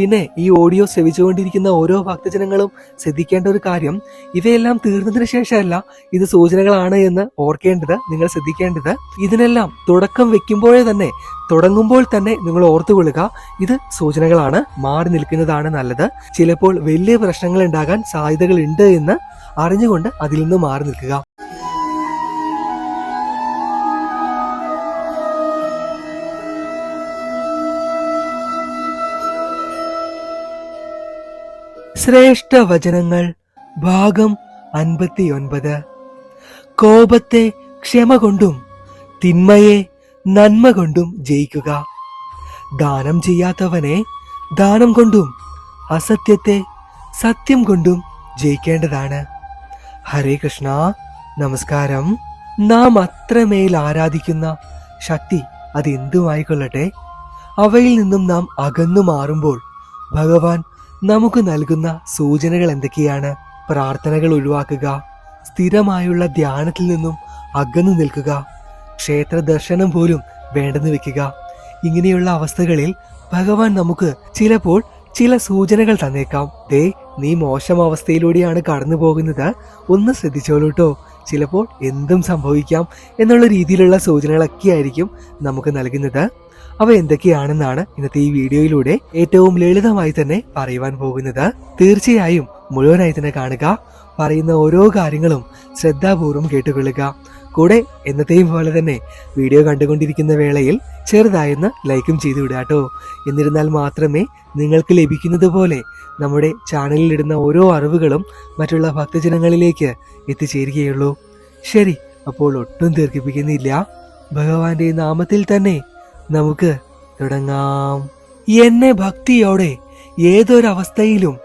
പിന്നെ ഈ ഓഡിയോ ശ്രവിച്ചുകൊണ്ടിരിക്കുന്ന ഓരോ ഭക്തജനങ്ങളും ശ്രദ്ധിക്കേണ്ട ഒരു കാര്യം ഇവയെല്ലാം തീർന്നതിന് ശേഷമല്ല ഇത് സൂചനകളാണ് എന്ന് ഓർക്കേണ്ടത് നിങ്ങൾ ശ്രദ്ധിക്കേണ്ടത്. ഇതിനെല്ലാം തുടക്കം വെക്കുമ്പോഴേ തന്നെ തുടങ്ങുമ്പോൾ തന്നെ നിങ്ങൾ ഓർത്തുകൊള്ളുക ഇത് സൂചനകളാണ് മാറി നിൽക്കുന്നതാണ് നല്ലത്. ചിലപ്പോൾ വലിയ പ്രശ്നങ്ങൾ ഉണ്ടാകാൻ സാധ്യതകളുണ്ട് എന്ന് അറിഞ്ഞുകൊണ്ട് അതിൽ നിന്ന് മാറി നിൽക്കുക. ശ്രേഷ്ഠ വചനങ്ങൾ ഭാഗം അൻപത്തിയൊൻപത്. കോപത്തെ ക്ഷമ കൊണ്ടും തിന്മയെ നന്മ കൊണ്ടും ജയിക്കുക. ദാനം ചെയ്യാത്തവനെ ദാനം കൊണ്ടും അസത്യത്തെ സത്യം കൊണ്ടും ജയിക്കേണ്ടതാണ്. ഹരേ കൃഷ്ണ നമസ്കാരം. നാം അത്രമേൽ ആരാധിക്കുന്ന ശക്തി അതെന്തുമായിക്കൊള്ളട്ടെ? അവയിൽ നിന്നും നാം അകന്നു മാറുമ്പോൾ ഭഗവാൻ നമുക്ക് നൽകുന്ന സൂചനകൾ എന്തൊക്കെയാണ്? പ്രാർത്ഥനകൾ ഒഴിവാക്കുക സ്ഥിരമായുള്ള ധ്യാനത്തിൽ നിന്നും അകന്നു നിൽക്കുക ക്ഷേത്ര ദർശനം പോലും വേണ്ടെന്ന് വെക്കുക. ഇങ്ങനെയുള്ള അവസ്ഥകളിൽ ഭഗവാൻ നമുക്ക് ചിലപ്പോൾ ചില സൂചനകൾ തന്നേക്കാം. ദേ നീ മോശം അവസ്ഥയിലൂടെയാണ് കടന്നു പോകുന്നത്. ഒന്ന് ശ്രദ്ധിച്ചോളൂട്ടോ ചിലപ്പോൾ എന്തും സംഭവിക്കാം എന്നുള്ള രീതിയിലുള്ള സൂചനകളൊക്കെ ആയിരിക്കും നമുക്ക് നൽകുന്നത്. അവ എന്തൊക്കെയാണെന്നാണ് ഇന്നത്തെ ഈ വീഡിയോയിലൂടെ ഏറ്റവും ലളിതമായി തന്നെ പറയുവാൻ പോകുന്നത്. തീർച്ചയായും മുഴുവനായി തന്നെ കാണുക പറയുന്ന ഓരോ കാര്യങ്ങളും ശ്രദ്ധാപൂർവം കേട്ടുകൊള്ളുക. കൂടെ എന്നത്തെയും പോലെ തന്നെ വീഡിയോ കണ്ടുകൊണ്ടിരിക്കുന്ന വേളയിൽ ചെറുതായെന്ന് ലൈക്കും ചെയ്തു വിടാട്ടോ എന്നിരുന്നാൽ മാത്രമേ നിങ്ങൾക്ക് ലഭിക്കുന്നത് പോലെ നമ്മുടെ ചാനലിൽ ഇടുന്ന ഓരോ അറിവുകളും മറ്റുള്ള ഭക്തജനങ്ങളിലേക്ക് എത്തിച്ചേരുകയുള്ളൂ. ശരി അപ്പോൾ ഒട്ടും ദീർഘിപ്പിക്കുന്നില്ല. ഭഗവാന്റെ നാമത്തിൽ തന്നെ നമുക്ക് തുടങ്ങാം. എന്നെ ഭക്തിയോടെ ഏതൊരവസ്ഥയിലും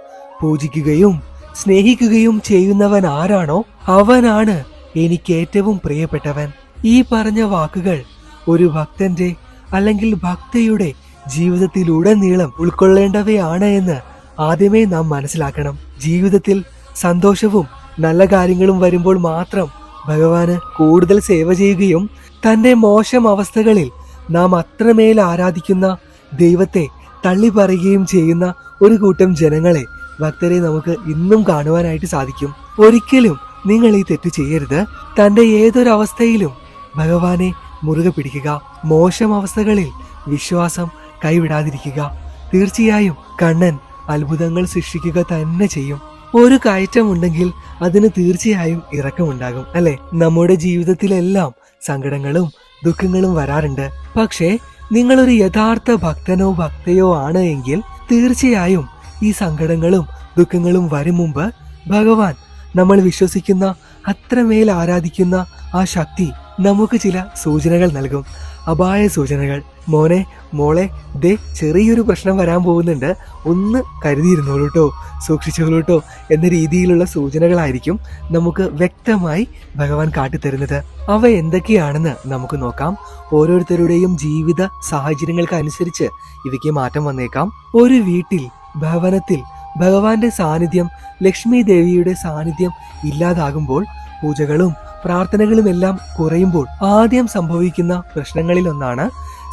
പൂജിക്കുകയും സ്നേഹിക്കുകയും ചെയ്യുന്നവൻ ആരാണോ അവനാണ് എനിക്ക് ഏറ്റവും പ്രിയപ്പെട്ടവൻ. ഈ പറഞ്ഞ വാക്കുകൾ ഒരു ഭക്തന്റെ അല്ലെങ്കിൽ ഭക്തയുടെ ജീവിതത്തിലുടനീളം ഉൾക്കൊള്ളേണ്ടവയാണ് എന്ന് ആദ്യമേ നാം മനസ്സിലാക്കണം. ജീവിതത്തിൽ സന്തോഷവും നല്ല കാര്യങ്ങളും വരുമ്പോൾ മാത്രം ഭഗവാന് കൂടുതൽ സേവ ചെയ്യുകയും തന്റെ മോശം അവസ്ഥകളിൽ നാം അത്രമേൽ ആരാധിക്കുന്ന ദൈവത്തെ തള്ളി പറയുകയും ചെയ്യുന്ന ഒരു കൂട്ടം ജനങ്ങളെ ഭക്തരെ നമുക്ക് ഇന്നും കാണുവാനായിട്ട് സാധിക്കും. ഒരിക്കലും നിങ്ങൾ ഈ തെറ്റ് ചെയ്യരുത്. തന്റെ ഏതൊരവസ്ഥയിലും ഭഗവാനെ മുറുകെ പിടിക്കുക. മോശം അവസ്ഥകളിൽ വിശ്വാസം കൈവിടാതിരിക്കുക. തീർച്ചയായും കണ്ണൻ അത്ഭുതങ്ങൾ സൃഷ്ടിക്കുക തന്നെ ചെയ്യും. ഒരു കയറ്റമുണ്ടെങ്കിൽ അതിന് തീർച്ചയായും ഇറക്കമുണ്ടാകും അല്ലെ? നമ്മുടെ ജീവിതത്തിലെല്ലാം സങ്കടങ്ങളും ദുഃഖങ്ങളും വരാറുണ്ട്. പക്ഷേ നിങ്ങളൊരു യഥാർത്ഥ ഭക്തനോ ഭക്തയോ ആണ് എങ്കിൽ തീർച്ചയായും ഈ സങ്കടങ്ങളും ദുഃഖങ്ങളും വരും മുമ്പ് ഭഗവാൻ നമ്മൾ വിശ്വസിക്കുന്ന അത്രമേൽ ആരാധിക്കുന്ന ആ ശക്തി നമുക്ക് ചില സൂചനകൾ നൽകും. അപായ സൂചനകൾ. മോനെ മോളെ ദേ ചെറിയൊരു പ്രശ്നം വരാൻ പോകുന്നുണ്ട്. ഒന്ന് കരുതിയിരുന്നോളൂ കേട്ടോ സൂക്ഷിച്ചോളൂ കേട്ടോ എന്ന രീതിയിലുള്ള സൂചനകളായിരിക്കും നമുക്ക് വ്യക്തമായി ഭഗവാൻ കാട്ടിത്തരുന്നത്. അവ എന്തൊക്കെയാണെന്ന് നമുക്ക് നോക്കാം. ഓരോരുത്തരുടെയും ജീവിത സാഹചര്യങ്ങൾക്ക് അനുസരിച്ച് ഇവയ്ക്ക് മാറ്റം വന്നേക്കാം. ഒരു വീട്ടിൽ ഭവനത്തിൽ ഭഗവാന്റെ സാന്നിധ്യം ലക്ഷ്മി ദേവിയുടെ സാന്നിധ്യം ഇല്ലാതാകുമ്പോൾ പൂജകളും പ്രാർത്ഥനകളുമെല്ലാം കുറയുമ്പോൾ ആദ്യം സംഭവിക്കുന്ന പ്രശ്നങ്ങളിലൊന്നാണ്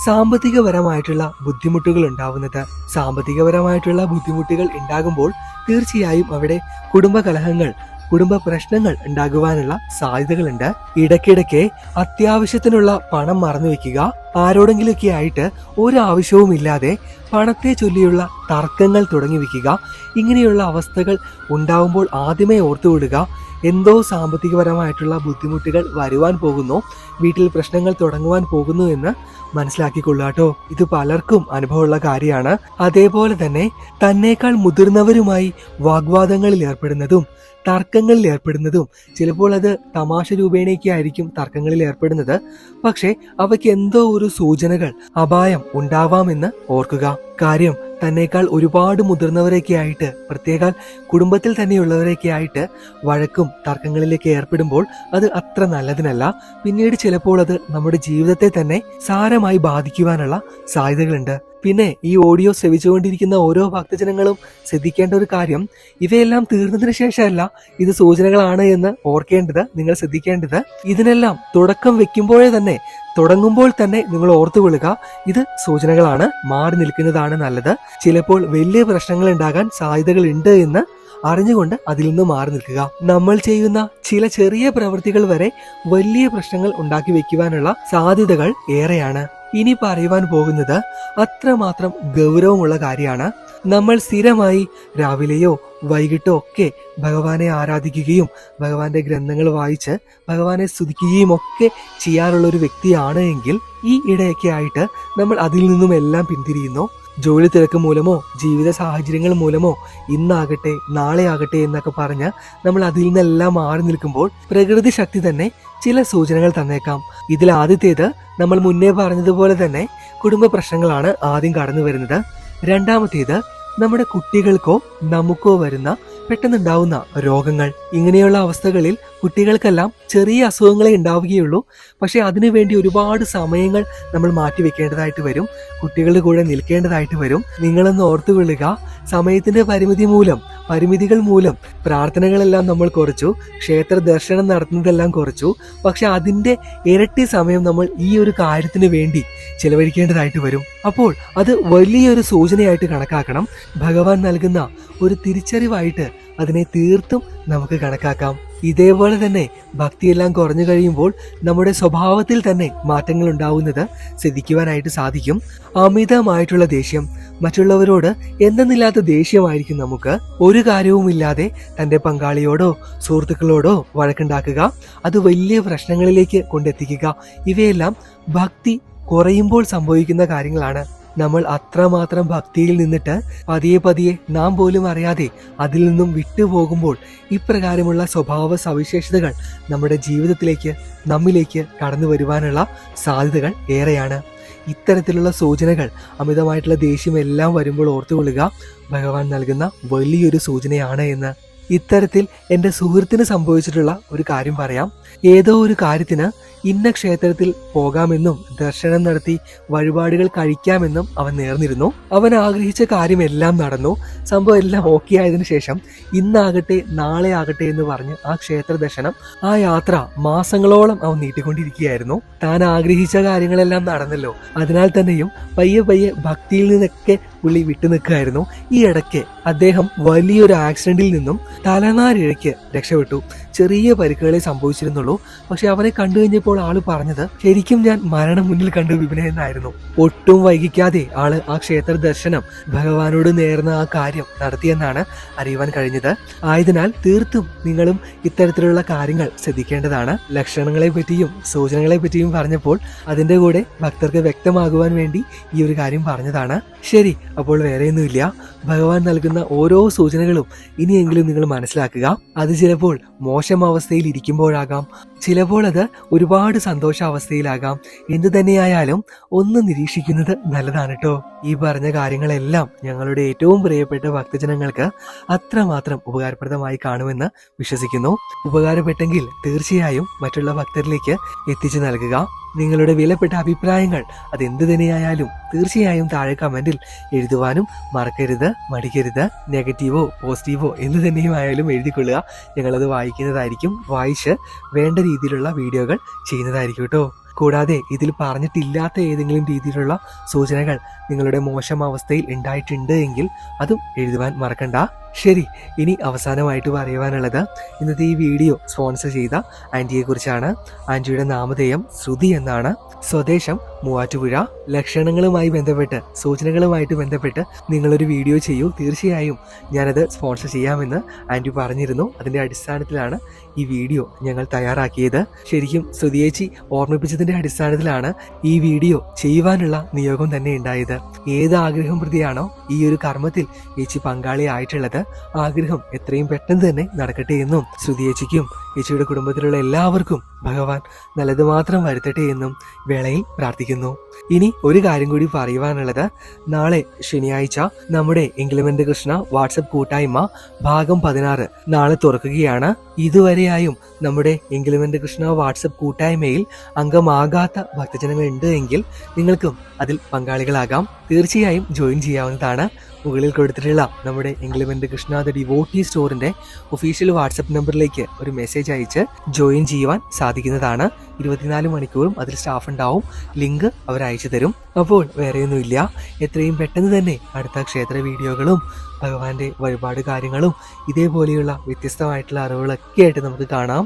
സാമ്പത്തികപരമായിട്ടുള്ള ബുദ്ധിമുട്ടുകൾ ഉണ്ടാവുന്നത്. സാമ്പത്തികപരമായിട്ടുള്ള ബുദ്ധിമുട്ടുകൾ ഉണ്ടാകുമ്പോൾ തീർച്ചയായും അവിടെ കുടുംബകലഹങ്ങൾ കുടുംബ പ്രശ്നങ്ങൾ ഉണ്ടാകുവാനുള്ള സാധ്യതകളുണ്ട്. ഇടയ്ക്കിടയ്ക്ക് അത്യാവശ്യത്തിനുള്ള പണം മറന്നു വെക്കുക ആരോടെങ്കിലൊക്കെ ആയിട്ട് ഒരു ആവശ്യവും ഇല്ലാതെ പണത്തെ ചൊല്ലിയുള്ള തർക്കങ്ങൾ തുടങ്ങി വയ്ക്കുക ഇങ്ങനെയുള്ള അവസ്ഥകൾ ഉണ്ടാവുമ്പോൾ ആദ്യമേ ഓർത്തുവിടുക എന്തോ സാമ്പത്തികപരമായിട്ടുള്ള ബുദ്ധിമുട്ടുകൾ വരുവാൻ പോകുന്നു. വീട്ടിൽ പ്രശ്നങ്ങൾ തുടങ്ങുവാൻ പോകുന്നു എന്ന് മനസ്സിലാക്കിക്കൊള്ളുക കേട്ടോ. ഇത് പലർക്കും അനുഭവമുള്ള കാര്യമാണ്. അതേപോലെ തന്നെ തന്നേക്കാൾ മുതിർന്നവരുമായി വാഗ്വാദങ്ങളിൽ ഏർപ്പെടുന്നതും തർക്കങ്ങളിൽ ഏർപ്പെടുന്നതും ചിലപ്പോൾ അത് തമാശ രൂപേണയൊക്കെ ആയിരിക്കും തർക്കങ്ങളിൽ ഏർപ്പെടുന്നത്. പക്ഷേ അവയ്ക്ക് എന്തോ സൂചനകൾ അപായം ഉണ്ടാവാമെന്ന് ഓർക്കുക. കാര്യം തന്നേക്കാൾ ഒരുപാട് മുതിർന്നവരൊക്കെ ആയിട്ട് പ്രത്യേകാൽ കുടുംബത്തിൽ തന്നെയുള്ളവരൊക്കെ ആയിട്ട് വഴക്കും തർക്കങ്ങളിലേക്ക് ഏർപ്പെടുമ്പോൾ അത് അത്ര നല്ലതിനല്ല. പിന്നീട് ചിലപ്പോൾ അത് നമ്മുടെ ജീവിതത്തെ തന്നെ സാരമായി ബാധിക്കുവാനുള്ള സാധ്യതകളുണ്ട്. പിന്നെ ഈ ഓഡിയോ ശ്രവിച്ചുകൊണ്ടിരിക്കുന്ന ഓരോ ഭക്തജനങ്ങളും ശ്രദ്ധിക്കേണ്ട ഒരു കാര്യം ഇവയെല്ലാം തീർന്നതിന് ശേഷമല്ല ഇത് സൂചനകളാണ് എന്ന് ഓർക്കേണ്ടത് നിങ്ങൾ ശ്രദ്ധിക്കേണ്ടത്. ഇതിനെല്ലാം തുടക്കം വെക്കുമ്പോഴേ തന്നെ തുടങ്ങുമ്പോൾ തന്നെ നിങ്ങൾ ഓർത്തു ഓർത്തുകൊള്ളുക. ഇത് സൂചനകളാണ് മാറി നിൽക്കുന്നതാണ് നല്ലത്. ചിലപ്പോൾ വലിയ പ്രശ്നങ്ങൾ ഉണ്ടാകാൻ സാധ്യതകൾ ഉണ്ട് എന്ന് അറിഞ്ഞുകൊണ്ട് അതിൽ നിന്ന് മാറി നിൽക്കുക. നമ്മൾ ചെയ്യുന്ന ചില ചെറിയ പ്രവൃത്തികൾ വരെ വലിയ പ്രശ്നങ്ങൾ ഉണ്ടാക്കി വെക്കുവാനുള്ള സാധ്യതകൾ ഏറെയാണ്. ഇനി പറയുവാൻ പോകുന്നത് അത്രമാത്രം ഗൗരവമുള്ള കാര്യമാണ്. നമ്മൾ സ്ഥിരമായി രാവിലെയോ വൈകിട്ടോ ഒക്കെ ഭഗവാനെ ആരാധിക്കുകയും ഭഗവാന്റെ ഗ്രന്ഥങ്ങൾ വായിച്ച് ഭഗവാനെ സ്തുതിക്കുകയും ഒക്കെ ചെയ്യാറുള്ള ഒരു വ്യക്തിയാണ് എങ്കിൽ ഈ ഇടയൊക്കെ ആയിട്ട് നമ്മൾ അതിൽ നിന്നും എല്ലാം പിന്തിരിയുന്നു. ജോലി തിരക്ക് മൂലമോ ജീവിത സാഹചര്യങ്ങൾ മൂലമോ ഇന്നാകട്ടെ നാളെ ആകട്ടെ എന്നൊക്കെ പറഞ്ഞ് നമ്മൾ അതിൽ നിന്നെല്ലാം മാറി നിൽക്കുമ്പോൾ പ്രകൃതി ശക്തി തന്നെ ചില സൂചനകൾ തന്നേക്കാം. ഇതിൽ ആദ്യത്തേത് നമ്മൾ മുന്നേ പറഞ്ഞതുപോലെ തന്നെ കുടുംബ പ്രശ്നങ്ങളാണ് ആദ്യം കടന്നു വരുന്നത്. രണ്ടാമത്തേത് നമ്മുടെ കുട്ടികൾക്കോ നമുക്കോ വരുന്ന പെട്ടെന്നുണ്ടാവുന്ന രോഗങ്ങൾ ഇങ്ങനെയുള്ള അവസ്ഥകളിൽ കുട്ടികൾക്കെല്ലാം ചെറിയ അസുഖങ്ങളെ ഉണ്ടാവുകയുള്ളൂ. പക്ഷേ അതിനുവേണ്ടി ഒരുപാട് സമയങ്ങൾ നമ്മൾ മാറ്റിവെക്കേണ്ടതായിട്ട് വരും. കുട്ടികളുടെ കൂടെ നിൽക്കേണ്ടതായിട്ട് വരും. നിങ്ങളൊന്ന് ഓർത്തുകൊള്ളുക സമയത്തിന്റെ പരിമിതി മൂലം പരിമിതികൾ മൂലം പ്രാർത്ഥനകളെല്ലാം നമ്മൾ കുറച്ചു. ക്ഷേത്ര ദർശനം നടത്തുന്നതെല്ലാം കുറച്ചു. പക്ഷെ അതിന്റെ ഇരട്ടി സമയം നമ്മൾ ഈ ഒരു കാര്യത്തിന് വേണ്ടി ചിലവഴിക്കേണ്ടതായിട്ട് വരും. അപ്പോൾ അത് വലിയൊരു സൂചനയായിട്ട് കണക്കാക്കണം. ഭഗവാൻ നൽകുന്ന ഒരു തിരിച്ചറിവായിട്ട് അതിനെ തീർത്തും നമുക്ക് കണക്കാക്കാം. ഇതേപോലെ തന്നെ ഭക്തിയെല്ലാം കുറഞ്ഞു കഴിയുമ്പോൾ നമ്മുടെ സ്വഭാവത്തിൽ തന്നെ മാറ്റങ്ങൾ ഉണ്ടാവുന്നത് ശ്രദ്ധിക്കുവാനായിട്ട് സാധിക്കും. അമിതമായിട്ടുള്ള ദേഷ്യം. മറ്റുള്ളവരോട് എന്തെന്നില്ലാത്ത ദേഷ്യമായിരിക്കും നമുക്ക്. ഒരു കാര്യവുമില്ലാതെ തന്റെ പങ്കാളിയോടോ സുഹൃത്തുക്കളോടോ വഴക്കുണ്ടാക്കുക. അത് വലിയ പ്രശ്നങ്ങളിലേക്ക് കൊണ്ടെത്തിക്കുക. ഇവയെല്ലാം ഭക്തി കുറയുമ്പോൾ സംഭവിക്കുന്ന കാര്യങ്ങളാണ്. നമ്മൾ അത്രമാത്രം ഭക്തിയിൽ നിന്നിട്ട് പതിയെ പതിയെ നാം പോലും അറിയാതെ അതിൽ നിന്നും വിട്ടുപോകുമ്പോൾ ഇപ്രകാരമുള്ള സ്വഭാവ സവിശേഷതകൾ നമ്മുടെ ജീവിതത്തിലേക്ക് നമ്മിലേക്ക് കടന്നു വരുവാനുള്ള സാധ്യതകൾ ഏറെയാണ്. ഇത്തരത്തിലുള്ള സൂചനകൾ അമിതമായിട്ടുള്ള ദേഷ്യം എല്ലാം വരുമ്പോൾ ഓർത്തുകൊള്ളുക ഭഗവാൻ നൽകുന്ന വലിയൊരു സൂചനയാണ് എന്ന്. ഇത്തരത്തിൽ എന്റെ സുഹൃത്തിന് സംഭവിച്ചിട്ടുള്ള ഒരു കാര്യം പറയാം. ഏതോ ഒരു കാര്യത്തിന് ഇന്ന ക്ഷേത്രത്തിൽ പോകാമെന്നും ദർശനം നടത്തി വഴിപാടുകൾ കഴിക്കാമെന്നും അവൻ നേർന്നിരുന്നു. അവൻ ആഗ്രഹിച്ച കാര്യമെല്ലാം നടന്നു. സംഭവം എല്ലാം ഓക്കെ ആയതിനു ശേഷം ഇന്നാകട്ടെ നാളെ ആകട്ടെ എന്ന് പറഞ്ഞ് ആ ക്ഷേത്ര ദർശനം ആ യാത്ര മാസങ്ങളോളം അവൻ നീട്ടിക്കൊണ്ടിരിക്കുകയായിരുന്നു. താൻ ആഗ്രഹിച്ച കാര്യങ്ങളെല്ലാം നടന്നല്ലോ. അതിനാൽ തന്നെയും പയ്യെ പയ്യെ ഭക്തിയിൽ നിന്നൊക്കെ പുള്ളി വിട്ടു നിൽക്കുകയായിരുന്നു. ഈ ഇടയ്ക്ക് അദ്ദേഹം വലിയൊരു ആക്സിഡന്റിൽ നിന്നും തലനാരിഴയ്ക്ക് രക്ഷപ്പെട്ടു. ചെറിയ പരിക്കുകളെ സംഭവിച്ചിരുന്നുള്ളൂ. പക്ഷെ അവനെ കണ്ടു കഴിഞ്ഞപ്പോൾ ആൾ പറഞ്ഞത് ശരിക്കും ഞാൻ മരണം മുന്നിൽ കണ്ടു വിപിനെന്നായിരുന്നു ഒട്ടും വൈകിക്കാതെ ആൾ ആ ക്ഷേത്ര ദർശനം ഭഗവാനോട് നേർന്ന ആ കാര്യം നടത്തിയെന്നാണ് അറിയുവാൻ കഴിഞ്ഞത്. ആയതിനാൽ തീർത്തും നിങ്ങളും ഇത്തരത്തിലുള്ള കാര്യങ്ങൾ ശ്രദ്ധിക്കേണ്ടതാണ്. ലക്ഷണങ്ങളെ പറ്റിയും സൂചനകളെ പറ്റിയും പറഞ്ഞപ്പോൾ അതിന്റെ കൂടെ ഭക്തർക്ക് വ്യക്തമാകുവാൻ വേണ്ടി ഈ ഒരു കാര്യം പറഞ്ഞതാണ്. ശരി അപ്പോൾ വേറെയൊന്നുമില്ല. ഭഗവാൻ നൽകുന്ന ഓരോ സൂചനകളും ഇനിയെങ്കിലും നിങ്ങൾ മനസ്സിലാക്കുക. അത് ചിലപ്പോൾ മോശം അവസ്ഥയിൽ ഇരിക്കുമ്പോഴാകാം. ചിലപ്പോൾ അത് ഒരുപാട് സന്തോഷാവസ്ഥയിലാകാം. എന്തു തന്നെയായാലും ഒന്ന് നിരീക്ഷിക്കുന്നത് നല്ലതാണ് കേട്ടോ ഈ പറഞ്ഞ കാര്യങ്ങളെല്ലാം ഞങ്ങളുടെ ഏറ്റവും പ്രിയപ്പെട്ട ഭക്തജനങ്ങൾക്ക് അത്രമാത്രം ഉപകാരപ്രദമായി കാണുമെന്ന് വിശ്വസിക്കുന്നു. ഉപകാരപ്പെട്ടെങ്കിൽ തീർച്ചയായും മറ്റുള്ള ഭക്തരിലേക്ക് എത്തിച്ചു നൽകുക. നിങ്ങളുടെ വിലപ്പെട്ട അഭിപ്രായങ്ങൾ അതെന്ത് തന്നെയായാലും തീർച്ചയായും താഴെ കമന്റിൽ എഴുതുവാനും മറക്കരുത് മടിക്കരുത്. നെഗറ്റീവോ പോസിറ്റീവോ എന്ത് തന്നെയും ആയാലും എഴുതിക്കൊള്ളുക. ഞങ്ങളത് വായിക്കുന്നതായിരിക്കും. വായിച്ച് വേണ്ട രീതിയിലുള്ള വീഡിയോകൾ ചെയ്യുന്നതായിരിക്കും കേട്ടോ. കൂടാതെ ഇതിൽ പറഞ്ഞിട്ടില്ലാത്ത ഏതെങ്കിലും രീതിയിലുള്ള സൂചനകൾ നിങ്ങളുടെ മോശം അവസ്ഥയിൽ ഉണ്ടായിട്ടുണ്ട് എങ്കിൽ അതും എഴുതുവാൻ മറക്കണ്ട. ശരി ഇനി അവസാനമായിട്ട് പറയുവാനുള്ളത് ഇന്നത്തെ ഈ വീഡിയോ സ്പോൺസർ ചെയ്ത ആന്റിയെ കുറിച്ചാണ് ആന്റിയുടെ നാമധേയം ശ്രുതി എന്നാണ്. സ്വദേശം മൂവാറ്റുപുഴ. ലക്ഷണങ്ങളുമായി ബന്ധപ്പെട്ട് സൂചനകളുമായിട്ട് ബന്ധപ്പെട്ട് നിങ്ങളൊരു വീഡിയോ ചെയ്യൂ. തീർച്ചയായും ഞാനത് സ്പോൺസർ ചെയ്യാമെന്ന് ആന്റി പറഞ്ഞിരുന്നു. അതിന്റെ അടിസ്ഥാനത്തിലാണ് ഈ വീഡിയോ ഞങ്ങൾ തയ്യാറാക്കിയത്. ശരിക്കും ശ്രുതിയേച്ചി ഓർമ്മിപ്പിച്ചതിന്റെ അടിസ്ഥാനത്തിലാണ് ഈ വീഡിയോ ചെയ്യുവാനുള്ള നിയോഗം തന്നെ ഉണ്ടായത്. ഏത് ആഗ്രഹം പ്രതിയാണോ ഈ ഒരു കർമ്മത്തിൽ ഏച്ചി പങ്കാളിയായിട്ടുള്ളത് ആഗ്രഹം എത്രയും പെട്ടെന്ന് തന്നെ നടക്കട്ടെ എന്നും ശ്രുതി ചേച്ചിക്കും ചേച്ചിയുടെ കുടുംബത്തിലുള്ള എല്ലാവർക്കും ഭഗവാൻ നല്ലത് മാത്രം വരുത്തട്ടെ എന്നും വേളയിൽ പ്രാർത്ഥിക്കുന്നു. ഇനി ഒരു കാര്യം കൂടി പറയുവാനുള്ളത്. നാളെ ശനിയാഴ്ച നമ്മുടെ ഇംഗ്ലിമെന്റ് കൃഷ്ണ വാട്സപ്പ് കൂട്ടായ്മ ഭാഗം പതിനാറ് നാളെ തുറക്കുകയാണ്. ഇതുവരെയായും നമ്മുടെ ഇംഗ്ലിമെന്റ് കൃഷ്ണ വാട്സപ്പ് കൂട്ടായ്മയിൽ അംഗമാകാത്ത ഭക്തജനങ്ങൾ ഉണ്ട് എങ്കിൽ നിങ്ങൾക്കും അതിൽ പങ്കാളികളാകാം. തീർച്ചയായും ജോയിൻ ചെയ്യാവുന്നതാണ്. മുകളിൽ കൊടുത്തിട്ടുള്ള നമ്മുടെ ഇംഗ്ലിമെന്റ് കൃഷ്ണ ദ ഡിവോട്ടി സ്റ്റോറിന്റെ ഒഫീഷ്യൽ വാട്സപ്പ് നമ്പറിലേക്ക് ഒരു മെസ്സേജ് അയച്ച് ജോയിൻ ചെയ്യുവാൻ സാധിക്കുന്നതാണ് ഇരുപത്തിനാല് മണിക്കൂറും അതിൽ സ്റ്റാഫ് ഉണ്ടാവും. ലിങ്ക് അവർ അയച്ചു തരും. അപ്പോൾ വേറെയൊന്നുമില്ല എത്രയും പെട്ടെന്ന് തന്നെ അടുത്ത ക്ഷേത്ര വീഡിയോകളും ഭഗവാന്റെ വഴിപാട് കാര്യങ്ങളും ഇതേപോലെയുള്ള വ്യത്യസ്തമായിട്ടുള്ള അറിവുകളൊക്കെ ആയിട്ട് നമുക്ക് കാണാം.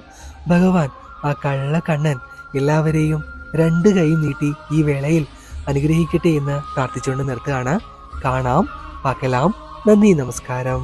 ഭഗവാൻ ആ കള്ള കണ്ണൻ എല്ലാവരെയും രണ്ട് കൈ നീട്ടി ഈ വേളയിൽ അനുഗ്രഹിക്കട്ടെ എന്ന് പ്രാർത്ഥിച്ചുകൊണ്ട് നിർത്തുകയാണ്. കാണാം പാക്കലാം നന്ദി നമസ്കാരം.